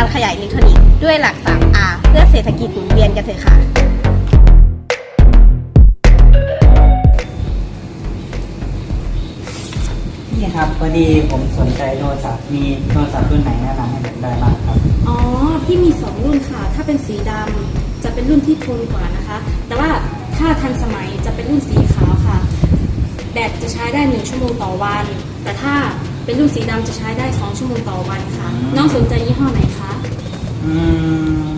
การขยายอิเล็กทรอนิกส์ด้วยหลัก 3R เพื่อเศรษฐกิจหมุนเวียนกันเถอะค่ะ นี่ครับพอดีผมสนใจโทรศัพท์มีโทรศัพท์รุ่นไหนแนะนำให้ผมได้บ้างครับ อ๋อ พี่มี 2 รุ่นค่ะ ถ้าเป็นสีดำจะเป็นรุ่นที่ทนกว่านะคะ แต่ว่าถ้าทันสมัยจะเป็นรุ่นสีขาวค่ะ แบตจะใช้ได้ 1 ชั่วโมงต่อวัน แต่ถ้า เป็นรุ่นสีดำจะใช้ได้ 2 ชั่วโมงต่อวันค่ะอืมน้องสนใจยี่ห้อไหนคะ อืม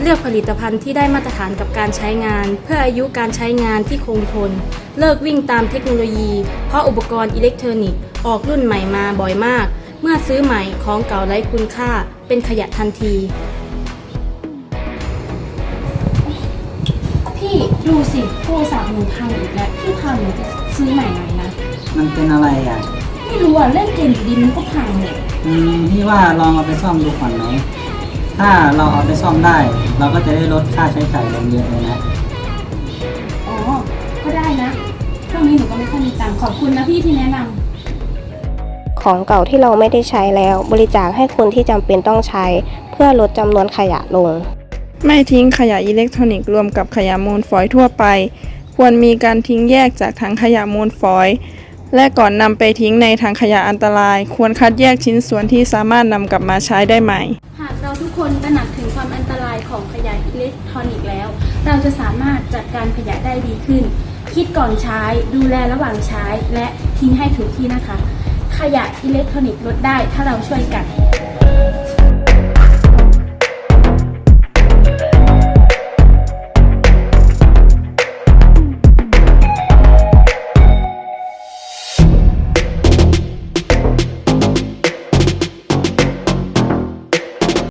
เลือกผลิตภัณฑ์ที่ได้มาตรฐานกับการใช้งาน เพื่ออายุการใช้งานที่คงทน เลิกวิ่งตามเทคโนโลยี เพราะอุปกรณ์อิเล็กทรอนิกส์ออกรุ่นใหม่มาบ่อยมาก เมื่อซื้อใหม่ของเก่าไร้คุณค่า เป็นขยะทันที พี่ดูสิโทรศัพท์หนูพังอีกแล้วพี่พาหนูจะซื้อใหม่หน่อยนะ มันเป็นอะไรอะ ไม่รู้อะเล่นเกมอยู่ดีมันก็พังเนี่ยอืมพี่ว่าลองเอาไปซ่อมดูก่อนไหม ถ้าเราเอาไปซ่อมได้ เราก็จะได้ลดค่าใช้จ่ายลงเยอะเลยนะ อ๋อ ก็ได้นะช่วงนี้หนูก็ไม่ค่อยมีตังค์ขอบคุณนะพี่ที่แนะนำของเก่าที่เราไม่ได้ใช้แล้ว บริจาคให้คนที่จำเป็นต้องใช้ เพื่อลดจำนวนขยะลง ไม่ทิ้งขยะอิเล็กทรอนิกส์รวมกับขยะมูลฝอยทั่วไป ควรมีการทิ้งแยกจากถังขยะมูลฝอย และก่อนนำไปทิ้งในถังขยะอันตราย ควรคัดแยกชิ้นส่วนที่สามารถนำกลับมาใช้ได้ใหม่ หากเราทุกคนตระหนักถึงความอันตรายของขยะอิเล็กทรอนิกส์แล้ว เราจะสามารถจัดการขยะได้ดีขึ้น คิดก่อนใช้ดูแลระหว่างใช้ และทิ้งให้ถูกที่นะคะ ขยะอิเล็กทรอนิกส์ลดได้ถ้าเราช่วยกัน